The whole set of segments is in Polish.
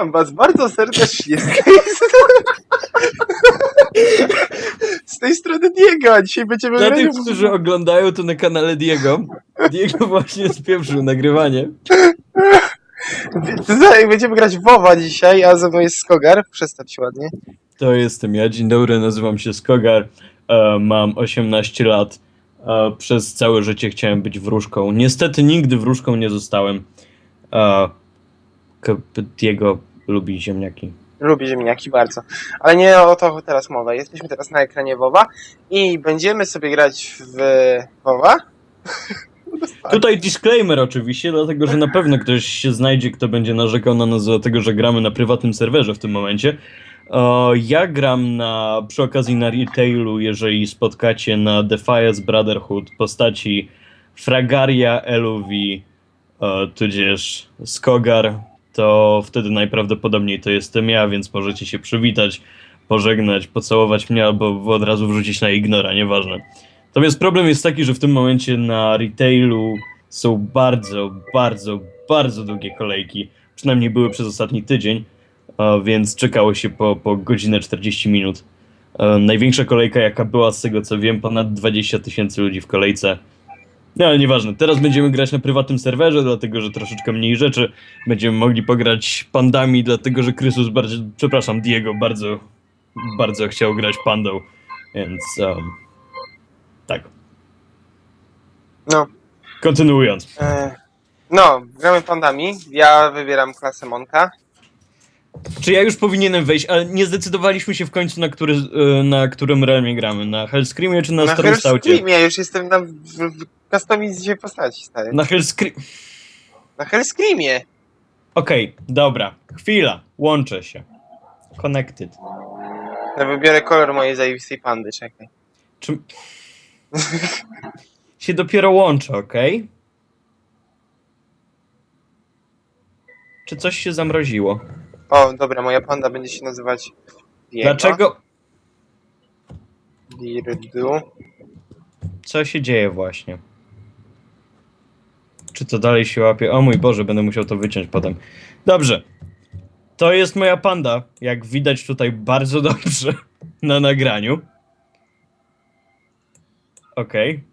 Witam was bardzo serdecznie. Z tej, z tej strony Diego, a dzisiaj będziemy Dla tych, grać- którzy oglądają to na kanale Diego, Diego właśnie spieprzył nagrywanie. Będziemy grać WoWa dzisiaj, a ze mną jest Skogar. Przestań się ładnie. To jestem ja, dzień dobry, nazywam się Skogar, e, mam 18 lat, e, przez całe życie chciałem być wróżką. Niestety nigdy wróżką nie zostałem. E, K- Diego lubi ziemniaki. Lubi ziemniaki bardzo. Ale nie o to teraz mowa. Jesteśmy teraz na ekranie WoWa i będziemy sobie grać w WoWa. Tutaj disclaimer oczywiście, dlatego że na pewno ktoś się znajdzie, kto będzie narzekał na nas dlatego, że gramy na prywatnym serwerze w tym momencie. Ja gram na, przy okazji na retailu, jeżeli spotkacie na Defiance Brotherhood postaci Fragaria, Eluvi, tudzież Skogar, to wtedy najprawdopodobniej to jestem ja, więc możecie się przywitać, pożegnać, pocałować mnie albo od razu wrzucić na ignora, nieważne. Natomiast problem jest taki, że w tym momencie na retailu są bardzo, bardzo, bardzo długie kolejki. Przynajmniej były przez ostatni tydzień, więc czekało się po, po godzinę 40 minut. E, Największa kolejka, jaka była, z tego co wiem, ponad 20 tysięcy ludzi w kolejce. No ale nieważne, teraz będziemy grać na prywatnym serwerze, dlatego że troszeczkę mniej rzeczy. Będziemy mogli pograć pandami, dlatego że Krysus bardzo, przepraszam, Diego bardzo, bardzo chciał grać pandą, więc um, tak. No. Kontynuując. E, no, gramy pandami. Ja wybieram klasę Monka. Czy ja już powinienem wejść, ale nie zdecydowaliśmy się w końcu na, który, e, na którym realmie gramy. Na Hellscreamie czy na, Na Starym Staucie? Hellscreamie, już jestem na, w, w customizie postaci, stary. Na Hellscream... Na Hellscreamie. Okej, dobra. Chwila. Łączę się. Connected. Ja wybiorę kolor mojej zajebistej pandy, czekaj. Czy... się dopiero łączę, okej? Czy coś się zamroziło? O, dobra, moja panda będzie się nazywać Diego. Dlaczego... Dirdu. Co się dzieje właśnie? Czy to dalej się łapie? O mój Boże, będę musiał to wyciąć potem. Dobrze. To jest moja panda, jak widać tutaj bardzo dobrze na nagraniu. Okej.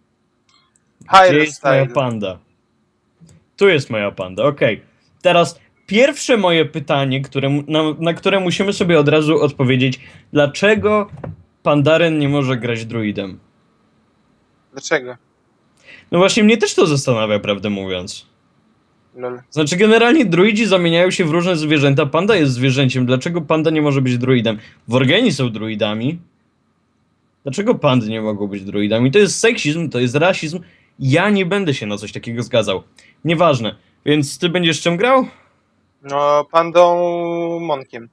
Gdzie Hyrule jest moja panda? Tu jest moja panda, okej. Teraz pierwsze moje pytanie, które, na, na które musimy sobie od razu odpowiedzieć. Dlaczego Pandaren nie może grać druidem? Dlaczego? No właśnie mnie też to zastanawia, prawdę mówiąc. Lol. Znaczy generalnie druidzi zamieniają się w różne zwierzęta. Panda jest zwierzęciem. Dlaczego panda nie może być druidem? Worgeni są druidami. Dlaczego pandy nie mogą być druidami? To jest seksizm, to jest rasizm. Ja nie będę się na coś takiego zgadzał. Nieważne. Więc ty będziesz czym grał? No, pandą Monkiem.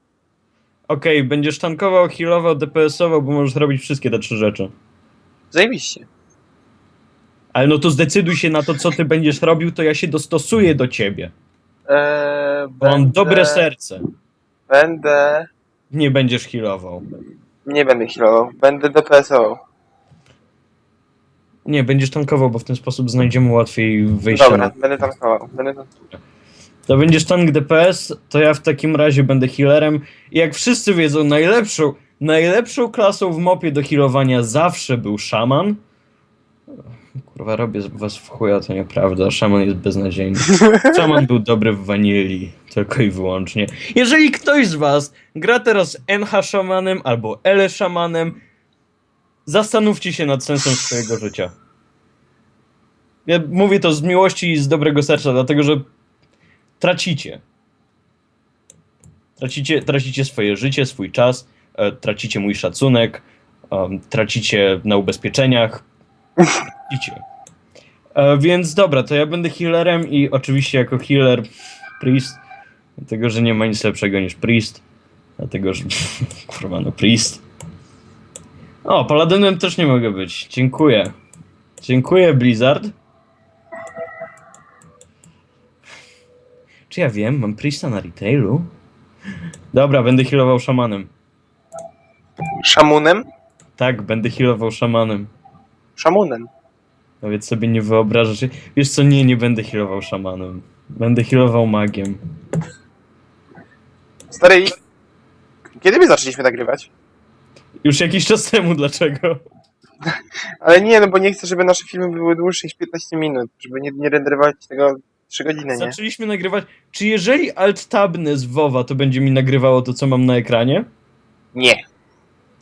Okej, będziesz tankował, healował, DPS-ował, bo możesz robić wszystkie te trzy rzeczy. Zajebiście. Ale no to zdecyduj się na to, co ty będziesz robił, to ja się dostosuję do ciebie. Eee, Bo mam dobre serce. Będę... Nie będziesz healował. Nie będę healował. Będę DPS-ował. Nie, będziesz tankował, bo w ten sposób znajdziemy łatwiej wyjście. Dobra, Na... będę tankował. Będę tan- To będziesz tank DPS, to ja w takim razie będę healerem. I jak wszyscy wiedzą, najlepszą, najlepszą klasą w mopie do healowania zawsze był szaman. Kurwa, robię z was w chuja, to nieprawda. Szaman jest beznadziejny. Szaman był dobry w wanili, tylko i wyłącznie. Jeżeli ktoś z was gra teraz NH szamanem albo L szamanem, zastanówcie się nad sensem swojego życia. Ja mówię to z miłości i z dobrego serca, dlatego że tracicie. Tracicie, tracicie swoje życie, swój czas, e, tracicie mój szacunek, em, tracicie na ubezpieczeniach. Tracicie. E, więc dobra, to ja będę healerem i oczywiście jako healer priest, dlatego że nie ma nic lepszego niż priest, dlatego że kurwa no priest. O, paladynem też nie mogę być. Dziękuję. Dziękuję Blizzard. Czy ja wiem? Mam priesta na retailu? Dobra, będę healował szamanem. Szamunem? Tak, będę healował szamanem. Szamunem. Nawet sobie nie wyobrażasz. Wiesz co, nie, nie będę healował szamanem. Będę healował magiem. Stary, kiedy my zaczęliśmy nagrywać? Już jakiś czas temu, dlaczego? Ale nie, no bo nie chcę, żeby nasze filmy były dłuższe niż 15 minut, żeby nie, nie renderować tego 3 godziny, nie? Zaczęliśmy nagrywać. Czy jeżeli Alt Tabnę z WoWa to będzie mi nagrywało to, co mam na ekranie? Nie.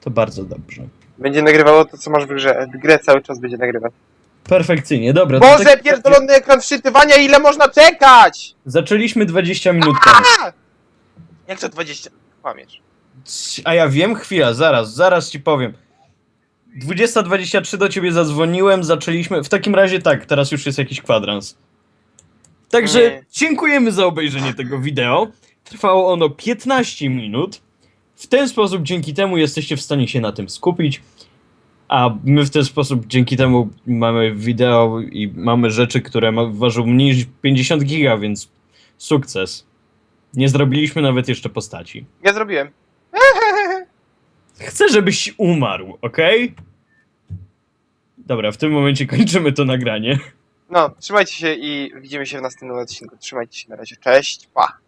To bardzo dobrze. Będzie nagrywało to, co masz w grze. Grę cały czas będzie nagrywać. Perfekcyjnie, dobra. to Boże, tak- pierdolony ekran wczytywania, ile można czekać? Zaczęliśmy 20 minut temu. A! Jak to 20? Kłamiesz. A ja wiem, chwila, zaraz, zaraz ci powiem. 20.23 do ciebie zadzwoniłem, zaczęliśmy. W takim razie tak, teraz już jest jakiś kwadrans. Także Nie. dziękujemy za obejrzenie tego wideo. Trwało ono 15 minut. W ten sposób, dzięki temu, jesteście w stanie się na tym skupić. A my w ten sposób, dzięki temu, mamy wideo i mamy rzeczy, które ma, ważą mniej niż 50 giga, więc sukces. Nie zrobiliśmy nawet jeszcze postaci. Ja zrobiłem. Chcę, żebyś umarł, okej? Dobra, w tym momencie kończymy to nagranie. No, trzymajcie się i widzimy się w następnym odcinku. Trzymajcie się na razie. Cześć, pa.